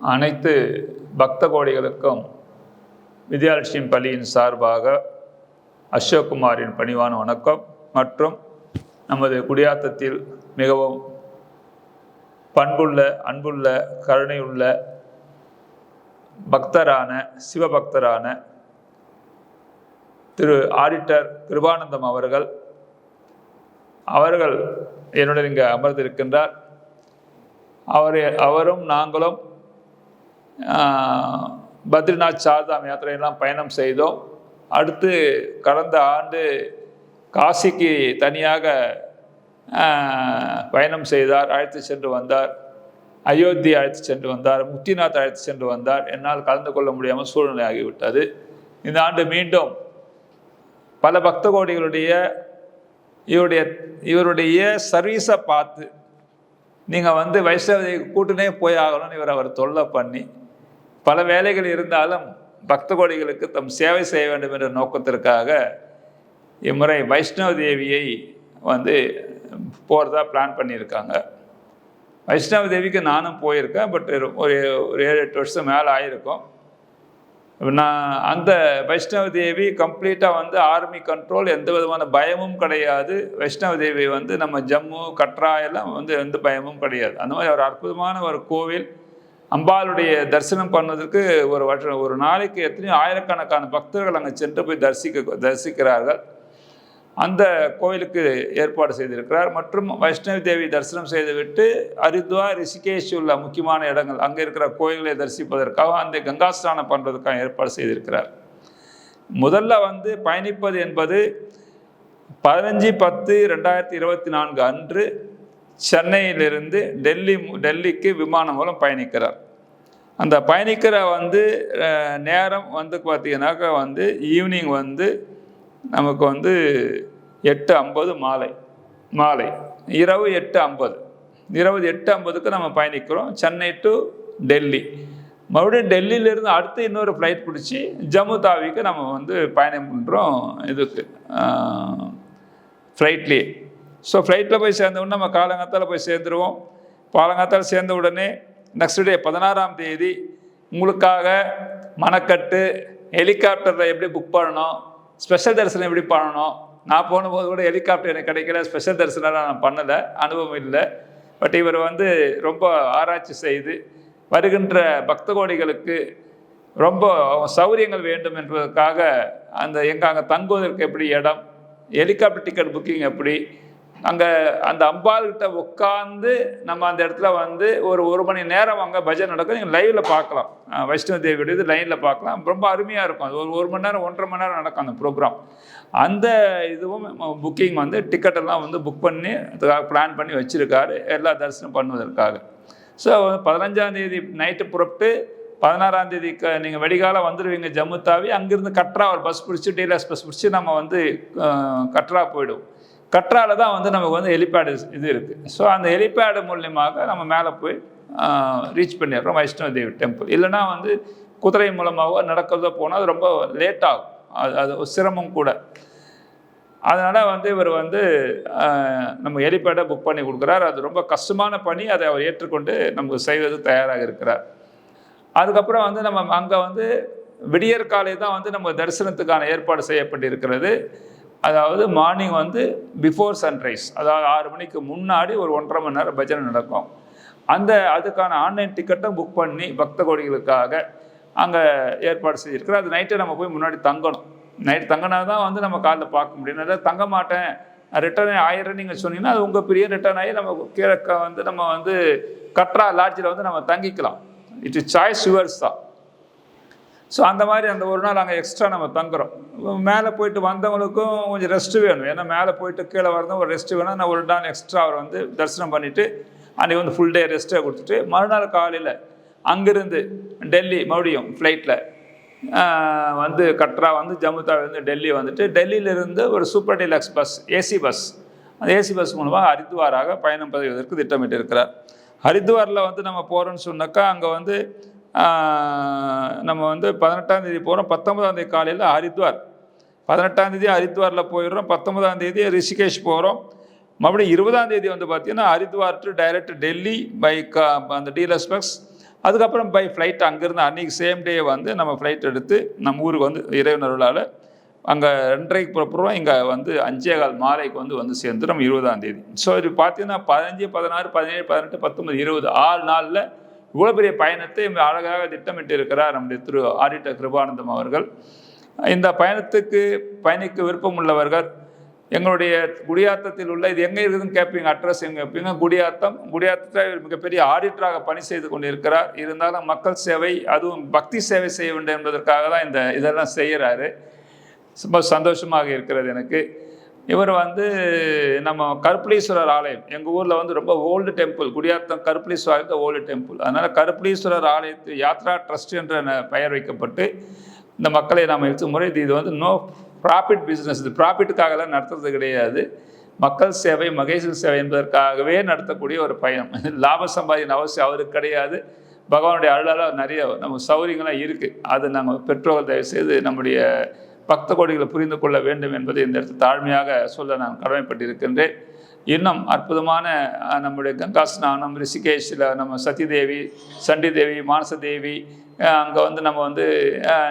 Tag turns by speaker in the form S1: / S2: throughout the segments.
S1: அனைத்து பக்த கோடிகளுக்கும் வித்யாலட்சுமி பள்ளியின் சார்பாக அசோக்குமாரின் பணிவான வணக்கம். மற்றும் நமது குடியாத்தத்தில் மிகவும் பண்புள்ள அன்புள்ள கருணையுள்ள பக்தரான சிவபக்தரான திரு ஆடிட்டர் கிருபானந்தம் அவர்கள் அவர்கள் என்னுடன் இங்கே அமர்ந்திருக்கின்றார். அவர் அவரும் நாங்களும் பத்ரிநாத் சார்தாம் யாத்திரையெல்லாம் பயணம் செய்தோம். அடுத்து கடந்த ஆண்டு காசிக்கு தனியாக பயணம் செய்தார். அழைத்து சென்று வந்தார். அயோத்தி அழைத்து சென்று வந்தார். முக்திநாத் அழைத்து சென்று வந்தார். என்னால் கலந்து கொள்ள முடியாமல் சூழ்நிலை ஆகிவிட்டது. இந்த ஆண்டு மீண்டும் பல பக்த கோடிகளுடைய இவருடைய இவருடைய சர்வீஸை பார்த்து நீங்கள் வந்து வைஷ்ணவதை கூட்டுனே போய் ஆகணும்னு இவர் அவர் தொல்லை பண்ணி பல வேலைகள் இருந்தாலும் பக்த கோடிகளுக்கு தம் சேவை செய்ய வேண்டும் என்ற நோக்கத்திற்காக இம்முறை வைஷ்ணவ தேவியை வந்து போகிறதா பிளான் பண்ணியிருக்காங்க. வைஷ்ணவ தேவிக்கு நானும் போயிருக்கேன் பட் ஒரு ஒரு ஏழு எட்டு வருஷம் மேலே ஆயிருக்கும். நான் அந்த வைஷ்ணவ தேவி கம்ப்ளீட்டாக வந்து ஆர்மி கண்ட்ரோல் எந்த விதமான பயமும் கிடையாது. வைஷ்ணவ தேவி வந்து நம்ம ஜம்மு கட்ரா எல்லாம் வந்து எந்த பயமும் கிடையாது. அந்த மாதிரி ஒரு அற்புதமான ஒரு கோவில் அம்பாளுடைய தரிசனம் பண்ணுவதற்கு ஒரு வருஷம் ஒரு நாளைக்கு எத்தனையோ ஆயிரக்கணக்கான பக்தர்கள் அங்கே சென்று போய் தரிசிக்க தரிசிக்கிறார்கள். அந்த கோயிலுக்கு ஏற்பாடு செய்திருக்கிறார். மற்றும் வைஷ்ணவி தேவி தரிசனம் செய்துவிட்டு ஹரித்வார் ரிஷிகேஷ் உள்ள முக்கியமான இடங்கள் அங்கே இருக்கிற கோயில்களை தரிசிப்பதற்காக அந்த கங்கா ஸ்நானம் பண்ணுறதுக்காக ஏற்பாடு செய்திருக்கிறார். முதல்ல வந்து பயணிப்பது என்பது பதினஞ்சு பத்து ரெண்டாயிரத்தி இருபத்தி நான்கு அன்று சென்னையிலிருந்து டெல்லி டெல்லிக்கு விமானம் மூலம் பயணிக்கிறார். அந்த பயணிக்கிற வந்து நேரம் வந்து பார்த்தீங்கன்னாக்கா வந்து ஈவினிங் வந்து நமக்கு வந்து எட்டு ஐம்பது மாலை மாலை. இரவு எட்டு ஐம்பது. இரவு எட்டு ஐம்பதுக்கு நம்ம பயணிக்கிறோம். சென்னை டு டெல்லி. மறுபடியும் டெல்லியிலேருந்து அடுத்து இன்னொரு ஃப்ளைட் பிடிச்சி ஜம்மு தாவிக்கு நம்ம வந்து பயணம் பண்ணுறோம் இதுக்கு ஃப்ளைட்லேயே ஸோ ஃப்ளைட்டில் போய் சேர்ந்தவுடனே நம்ம காலங்காத்தால் போய் சேர்ந்துருவோம். காலங்காத்தால் சேர்ந்த உடனே நெக்ஸ்ட் டே பதினாறாம் தேதி உங்களுக்காக மணக்கட்டு ஹெலிகாப்டரில் எப்படி புக் பண்ணணும் ஸ்பெஷல் தரிசனம் எப்படி பண்ணணும். நான் போனபோது கூட ஹெலிகாப்டர் எனக்கு கிடைக்கல ஸ்பெஷல் தரிசனம் நான் பண்ணலை அனுபவம் இல்லை. பட் இவர் வந்து ரொம்ப ஆராய்ச்சி செய்து வருகின்ற பக்த கோடிகளுக்கு ரொம்ப சௌகரியங்கள் வேண்டும் என்பதற்காக அந்த எங்கள் அங்கே தங்குவதற்கு எப்படி இடம் ஹெலிகாப்டர் டிக்கெட் புக்கிங் எப்படி அங்கே அந்த அம்பாள்கிட்ட உட்காந்து நம்ம அந்த இடத்துல வந்து ஒரு ஒரு மணி நேரம் அங்கே பஜனை நடக்கும். நீங்கள் லைவில் பார்க்கலாம். வைஷ்ணவ தேவியோட இது லைனில் பார்க்கலாம். ரொம்ப அருமையாக இருக்கும். அது ஒரு ஒரு மணி நேரம் ஒன்றரை மணி நேரம் நடக்கும் அந்த ப்ரோக்ராம் அந்த இதுவும் புக்கிங் வந்து டிக்கெட் எல்லாம் வந்து புக் பண்ணி அதுக்காக பிளான் பண்ணி வச்சுருக்காரு. எல்லா தரிசனம் பண்ணுவதற்காக. ஸோ பதினஞ்சாந்தேதி நைட்டு புறப்பட்டு பதினாறாம் தேதி க நீங்கள் வெடிகாலம் வந்துடுவீங்க ஜம்மு தாவி. அங்கேருந்து கட்ரா ஒரு பஸ் பிடிச்சி டீலர்ஸ் பஸ் பிடிச்சி நம்ம வந்து கட்ரா போயிடுவோம். கற்றால தான் வந்து நமக்கு வந்து ஹெலிபேடு இது இருக்குது ஸோ அந்த ஹெலிபேடு மூலியமாக நம்ம மேலே போய் ரீச் பண்ணிடுறோம். வைஷ்ணவ தேவி டெம்பிள் இல்லைன்னா வந்து குதிரை மூலமாகவோ நடக்கிறதோ போனால் அது ரொம்ப லேட் ஆகும். அது அது ஒரு சிரமம் கூட. அதனால் வந்து இவர் வந்து நம்ம ஹெலிபேடை புக் பண்ணி கொடுக்குறார். அது ரொம்ப கஷ்டமான பணி. அதை அவர் ஏற்றுக்கொண்டு நமக்கு செய்வது தயாராக இருக்கிறார். அதுக்கப்புறம் வந்து நம்ம அங்கே வந்து விடியற்காலை தான் வந்து நம்ம தரிசனத்துக்கான ஏற்பாடு செய்யப்பட்டிருக்கிறது. அதாவது மார்னிங் வந்து பிஃபோர் சன்ரைஸ் அதாவது ஆறு மணிக்கு முன்னாடி ஒரு ஒன்றரை மணி நேரம் பஜனை நடக்கும். அந்த அதுக்கான ஆன்லைன் டிக்கெட்டும் புக் பண்ணி பக்த கோடிகளுக்காக அங்கே ஏற்பாடு செய்திருக்கிறோம் அது நைட்டே நம்ம போய் முன்னாடி தங்கணும். நைட் தங்கினா தான் வந்து நம்ம காலில் பார்க்க முடியும். அதாவது தங்க மாட்டேன். ரிட்டர்ன் ஆயிரம் நீங்கள் சொன்னீங்கன்னா அது உங்கள் பெரிய ரிட்டர்ன் ஆகி நம்ம கீழே க- வந்து நம்ம வந்து கட்ரா லாட்ஜில் வந்து நம்ம தங்கிக்கலாம். இட் இஸ் சாய்ஸ் யுவர்ஸ் தான். ஸோ அந்த மாதிரி அந்த ஒரு நாள் அங்கே எக்ஸ்ட்ரா நம்ம தங்குறோம். மேலே போயிட்டு வந்தவங்களுக்கும் கொஞ்சம் ரெஸ்ட்டு வேணும். ஏன்னா மேலே போயிட்டு கீழே வரதும் ஒரு ரெஸ்ட்டு வேணும். நான் ஒரு நாள் எக்ஸ்ட்ரா அவர் வந்து தரிசனம் பண்ணிவிட்டு அன்றைக்கி வந்து ஃபுல் டே ரெஸ்ட்டை கொடுத்துட்டு மறுநாள் காலையில் அங்கேருந்து டெல்லி மறுபடியும் ஃப்ளைட்டில் வந்து கட்ரா வந்து ஜம்மு தாவிலேருந்து டெல்லி வந்துட்டு டெல்லியிலிருந்து ஒரு super deluxe bus AC bus அந்த ஏசி பஸ் மூலமாக ஹரித்வாராக பயணம் பதிவதற்கு திட்டமிட்டு இருக்கிறார் ஹரித்வாரில் வந்து நம்ம போகிறோம்னு சொன்னாக்கா அங்கே வந்து நம்ம வந்து பதினெட்டாம் தேதி போகிறோம் பத்தொன்பதாம் தேதி காலையில் ஹரித்வார். பதினெட்டாம் தேதி ஹரித்வாரில் போயிடுறோம். பத்தொன்பதாம் தேதி ரிஷிகேஷ் போகிறோம் மறுபடியும் இருபதாம் தேதி வந்து பார்த்தீங்கன்னா Haridwar to direct Delhi by கா அந்த டீலர்ஸ் பஸ் அதுக்கப்புறம் பை ஃப்ளைட் அங்கேருந்து அன்றைக்கி சேம் டே வந்து நம்ம ஃப்ளைட் எடுத்து நம்ம ஊருக்கு வந்து இறைவனர்களால் அங்கே ரெண்டரைக்கு புறப்படுறோம். இங்கே வந்து அஞ்சே கால் மாலைக்கு வந்து வந்து சேர்ந்துடும் இருபதாம் தேதி. ஸோ இது பார்த்தீங்கன்னா பதினஞ்சு பதினாறு பதினேழு பதினெட்டு பத்தொம்பது இருபது ஆறு நாளில் இவ்வளோ பெரிய பயணத்தை அழகாக திட்டமிட்டு இருக்கிறார் நம்முடைய திரு ஆடிட்டர் கிருபானந்தம் அவர்கள். இந்த பயணத்துக்கு பயணிக்க விருப்பம் உள்ளவர்கள் எங்களுடைய குடியாத்தத்தில் உள்ள இது எங்கே இருக்குதுன்னு கேட்பீங்க அட்ரஸ் எங்கே கேட்பீங்க குடியாத்தம் குடியாத்தத்தில் மிகப்பெரிய ஆடிட்டராக பணி செய்து கொண்டிருக்கிறார். இருந்தாலும் மக்கள் சேவை அதுவும் பக்தி சேவை செய்ய வேண்டும் என்பதற்காக தான் இந்த இதெல்லாம் செய்கிறாரு. ரொம்ப சந்தோஷமாக இருக்கிறது எனக்கு. இவர் வந்து நம்ம கருப்பளீஸ்வரர் ஆலயம். எங்கள் ஊரில் வந்து ரொம்ப old temple. Gudiyattam Karuppaleeswarar old temple. அதனால் கருப்பளீஸ்வரர் ஆலயத்து யாத்ரா ட்ரஸ்ட் என்ற ந- பெயர் வைக்கப்பட்டு இந்த மக்களை நாம் எடுத்து முறை இது இது வந்து நோ ப்ராஃபிட் பிஸ்னஸ் இது ப்ராஃபிட்டுக்காகலாம் நடத்துறது கிடையாது. மக்கள் சேவை மகேஸ்வர சேவை என்பதற்காகவே நடத்தக்கூடிய ஒரு பயணம். லாப சம்பாதின அவசியம் அவருக்கு கிடையாது. பகவானுடைய அருளால் நிறைய நம்ம சௌகரியங்கள்லாம் இருக்குது அது நாங்கள் பெற்றோர்கள் தயவு செய்து நம்முடைய பக்த கோடிகளை புரிந்து கொள்ள வேண்டும் என்பதை இந்த இடத்தில் தாழ்மையாக சொல்ல நான் கடமைப்பட்டிருக்கின்றேன். இன்னும் அற்புதமான நம்முடைய கங்கா ஸ்நானம் ரிஷிகேஷில் நம்ம சதிதேவி சண்டி தேவி அங்கே வந்து நம்ம வந்து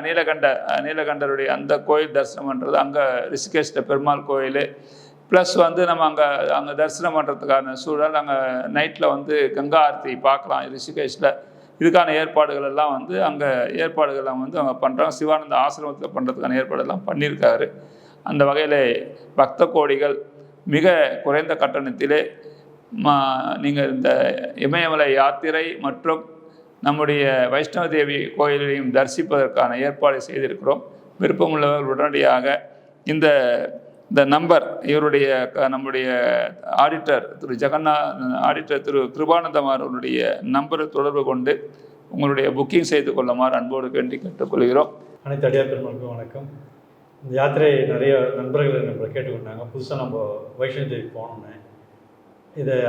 S1: நீலகண்ட நீலகண்டருடைய அந்த கோயில் தரிசனம் பண்ணுறது அங்கே ரிஷிகேஷில் பெருமாள் கோயில். ப்ளஸ் வந்து நம்ம அங்கே அங்கே தரிசனம் பண்ணுறதுக்கான சூழல் அங்கே நைட்டில் வந்து கங்கா ஆர்த்தி பார்க்கலாம் ரிஷிகேஷில். இதுக்கான ஏற்பாடுகள் எல்லாம் வந்து அங்கே ஏற்பாடுகள்லாம் வந்து அவங்க பண்ணுறாங்க சிவானந்த ஆசிரமத்தில் பண்ணுறதுக்கான ஏற்பாடெல்லாம் பண்ணியிருக்காரு. அந்த வகையில் பக்த கோடிகள் மிக குறைந்த கட்டணத்திலே மா நீங்கள் இந்த இமயமலை யாத்திரை மற்றும் நம்முடைய வைஷ்ணவ தேவி கோயிலையும் தரிசிப்பதற்கான ஏற்பாடு செய்திருக்கிறோம். விருப்பமுள்ளவர்கள் உடனடியாக இந்த இந்த நம்பர் இவருடைய க- நம்முடைய ஆடிட்டர் திரு ஜெகன்னா ஆடிட்டர் திரு கிருபானந்தம் அவர்களுடைய நம்பரை தொடர்பு கொண்டு உங்களுடைய புக்கிங் செய்து கொள்ளுமாறு அன்போடு வேண்டி கேட்டுக்கொள்கிறோம்.
S2: அனைத்து அடியார் பெருமக்களுக்கும் வணக்கம். இந்த யாத்திரை நிறைய நண்பர்கள் நம்மளை கேட்டுக்கொண்டாங்க. புதுசாக நம்ம வைஷ்ணவ தேவி போகணுன்னு இதை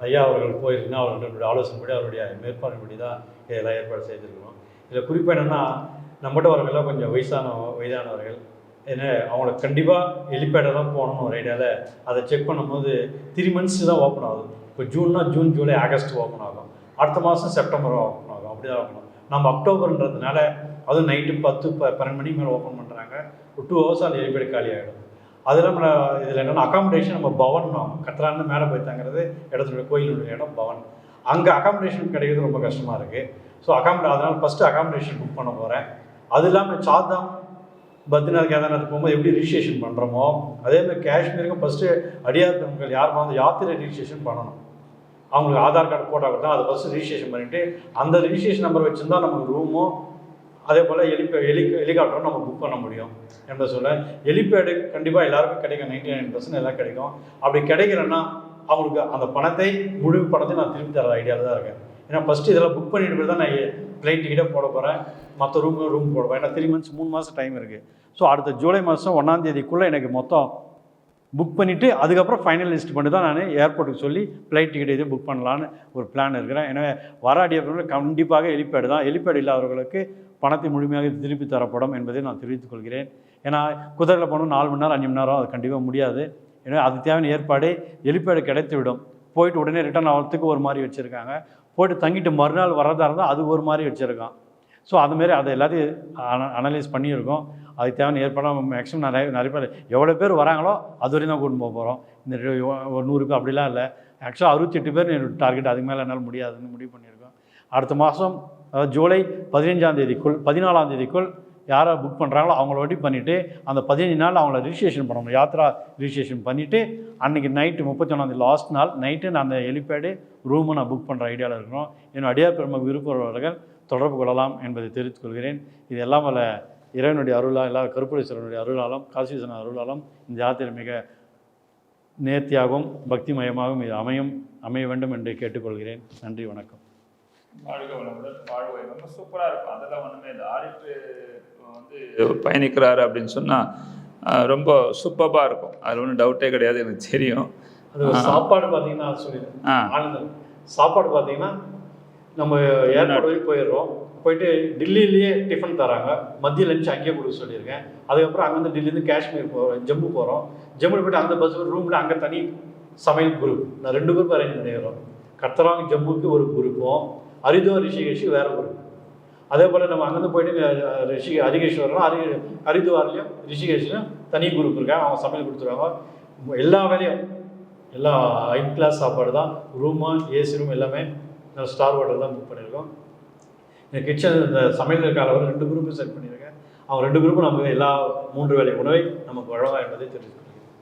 S2: ஐயா அவர்கள் போயிருந்தா அவர்களுடைய ஆலோசனைப்படி அவருடைய மேற்பார்வைப்படி தான் இதெல்லாம் ஏற்பாடு செய்திருக்கிறோம். இதில் குறிப்பாக என்னென்னா நம்மகிட்ட வரவங்கெல்லாம் கொஞ்சம் வயசான வயதானவர்கள். ஏன்னா அவங்களுக்கு கண்டிப்பாக ஹெலிபேடாக தான் போகணும்னு ஒரு ஐடியாவில் அதை செக் பண்ணும்போது த்ரீ மந்த்ஸ் தான் ஓப்பன் ஆகுது இப்போ ஜூன்னா ஜூன் ஜூலை ஆகஸ்ட் ஓப்பன் ஆகும். அடுத்த மாதம் செப்டம்பர் ஓப்பன் ஆகும். அப்படி தான் ஓப்பன் ஆகும். நம்ம அக்டோபர்ன்றதுனால அதுவும் நைட்டு பத்து ப பன்னெண்டு மணிக்கு மேலே ஓப்பன் பண்ணுறாங்க ஒரு டூ ஹவர்ஸ் அந்த ஹெலிபேடு காலி ஆகிடும் அது இல்லாமல் இதில் என்னென்னா அகாமடேஷன் நம்ம பவன் கத்துறான்னு மேலே போய் தங்குறது இடத்துடைய கோயிலுடைய இடம் பவன். அங்கே அகாமடேஷன் கிடைக்கிறது ரொம்ப கஷ்டமாக இருக்குது ஸோ அகாமடே அதனால் ஃபஸ்ட்டு அகாமடேஷன் புக் பண்ண போகிறேன் அது இல்லாமல் சார்தாம் பத்ரிநாத் கேதார்நாத் போகும்போது எப்படி ரிஜிஸ்ட்ரேஷன் பண்ணுறோமோ அதே மாதிரி காஷ்மீருக்கும் ஃபஸ்ட்டு அடியார் பெண்கள் யார் வந்து யாத்திரை ரிஜிஸ்ட்ரேஷன் பண்ணணும்? அவங்களுக்கு ஆதார் கார்டு போட்டால் தான் அதை ஃபஸ்ட்டு ரிஜிஸ்ட்ரேஷன் பண்ணிவிட்டு அந்த ரிஜிஸ்ட்ரேஷன் நம்பர் வச்சுருந்தா நமக்கு ரூமோ அதே போல் ஹெலிபே ஹெலி ஹெலிகாப்டரும் நம்ம புக் பண்ண முடியும். என்பதை சொல்ல ஹெலிபேடு கண்டிப்பாக எல்லாருக்கும் கிடைக்கும். நைன்டி நைன் பர்சன்ட் எல்லாம் கிடைக்கும். அப்படி கிடைக்கலன்னா அவங்களுக்கு அந்த பணத்தை முழு பணத்தை நான் திருப்பி தர ஐடியாவில் தான் இருக்கேன். ஏன்னா ஃபஸ்ட்டு இதெல்லாம் புக் பண்ணிட்டு தான் நான் ஃப்ளைட் டிக்கெட்டே போட போகிறேன் மற்ற ரூம் ரூம் போட போகிறேன் ஏன்னா த்ரீ மந்த்ஸ் மூணு மாதம் டைம் இருக்குது ஸோ அடுத்த ஜூலை மாதம் ஒன்றாம் தேதிக்குள்ளே எனக்கு மொத்தம் புக் பண்ணிவிட்டு அதுக்கப்புறம் ஃபைனல் லிஸ்ட் பண்ணி தான் நான் ஏர்போர்ட்டுக்கு சொல்லி ஃப்ளைட் டிக்கெட் இது புக் பண்ணலான்னு ஒரு பிளான் இருக்கிறேன். எனவே வராடியவர்கள் கண்டிப்பாக ஹெலிபேடு தான். ஹெலிபேடு இல்லாதவர்களுக்கு பணத்தை முழுமையாக திருப்பி தரப்படும் என்பதை நான் தெரிவித்துக் கொள்கிறேன். ஏன்னா குதிரையில் போகணும் நாலு மணி நேரம் அஞ்சு மணி நேரம் அது கண்டிப்பாக முடியாது. எனவே அது தேவையான ஏற்பாடு. ஹெலிபேடு கிடைத்து விடும் போயிட்டு உடனே ரிட்டர்ன் ஆகிறதுக்கு ஒரு மாதிரி வச்சுருக்காங்க. போயிட்டு தங்கிட்டு மறுநாள் வரதா இருந்தால் அது ஒரு மாதிரி வச்சுருக்கான். ஸோ அதுமாரி அதை எல்லாத்தையும் அன அனலைஸ் பண்ணியிருக்கோம். அதுக்கு தேவையான ஏற்பாடாக மேக்ஸிமம் நிறைய நிறைய பேர். எவ்வளோ பேர் வராங்களோ அது வரையும் தான் கூட்டின்னு போக போகிறோம் இந்த ஒரு நூறு பேர் அப்படிலாம் இல்லை. ஆக்சுவலாக அறுபத்தெட்டு பேர் டார்கெட் அதுக்கு மேலே என்னால் முடியாதுன்னு முடிவு பண்ணியிருக்கோம். அடுத்த மாதம் அதாவது ஜூலை பதினஞ்சாம் தேதிக்குள் பதினாலாம் தேதிக்குள் யாரை புக் பண்ணுறாங்களோ அவங்கள வட்டி பண்ணிவிட்டு அந்த பதினஞ்சு நாள் அவங்கள ரிஜிஸ்ட்ரேஷன் பண்ணணும் யாத்ரா ரிஜிஸ்ட்ரேஷன் பண்ணிவிட்டு அன்றைக்கி நைட்டு முப்பத்தொன்னாந்தேதி லாஸ்ட் நாள் நைட்டு நான் அந்த ஹெலிபேடு ரூமை நான் புக் பண்ணுற ஐடியாவில் இருக்கிறோம். என்னோட அடியார் பெருமை விருப்பவர்கள் தொடர்பு கொள்ளலாம் என்பதை தெரிவித்துக் கொள்கிறேன். இது எல்லாம் வல்ல இறைவனுடைய அருளால் எல்லா கருப்படீஸ்வரனுடைய அருளாலும் காசிசன அருளாலும் இந்த யாத்திரை மிக நேர்த்தியாகவும் பக்திமயமாகவும் இது அமையும் அமைய வேண்டும் என்று கேட்டுக்கொள்கிறேன். நன்றி வணக்கம்.
S1: வாழ்க வளமுடன் வாழ்வை ரொம்ப சூப்பராக இருக்கும். அதெல்லாம் ஒன்றுமே இல்லை. ஆடிட்டு வந்து பயணிக்கிறாரு அப்படின்னு சொன்னால் ரொம்ப சூப்பராக இருக்கும். அதில் ஒன்றும் டவுட்டே கிடையாது எனக்கு தெரியும்.
S2: சாப்பாடு பார்த்தீங்கன்னா சாப்பாடு பார்த்தீங்கன்னா நம்ம ஏர்போர்ட் வரைக்கும் போயிடுறோம். போயிட்டு டெல்லியிலேயே டிஃபன் தராங்க. மதிய லஞ்ச் அங்கேயே கொடுக்க சொல்லியிருக்கேன். அதுக்கப்புறம் அங்கேருந்து டெல்லியிலேருந்து காஷ்மீர் போகிறோம் ஜம்மு போகிறோம் ஜம்முல போயிட்டு அந்த பஸ் ரூமில் அங்கே தனி சமையல் குரூப் நான் ரெண்டு குரூப் அரேஞ்ச் பண்ணிடுறோம் கர்த்தராங் ஜம்முக்கு ஒரு குரூப்பும் ஹரித்வார் ரிஷிகேஷ் வேறு குரூப் அதே போல் நம்ம அங்கேருந்து போயிட்டு ரிஷி ஹரிகேஷ் வரலாம் ஹரி ஹரித்வார்லேயும் ரிஷிகேஷ்லையும் தனி குரூப் இருக்காங்க. அவங்க சமையல் கொடுத்துருவாங்க. எல்லா வேலையும் எல்லா ஹை கிளாஸ் சாப்பாடு தான் ரூமு ஏசி ரூம் எல்லாமே ஸ்டார் ஹோட்டல் தான் புக் பண்ணியிருக்கோம். இந்த கிச்சன் இந்த சமையல் அளவில் ரெண்டு குரூப்பும் செட் பண்ணியிருக்கேன் அவங்க ரெண்டு குரூப்பும் நமக்கு எல்லா மூன்று வேலை உணவை நமக்கு வழங்க என்பதை தெரிவித்துக்கிறேன்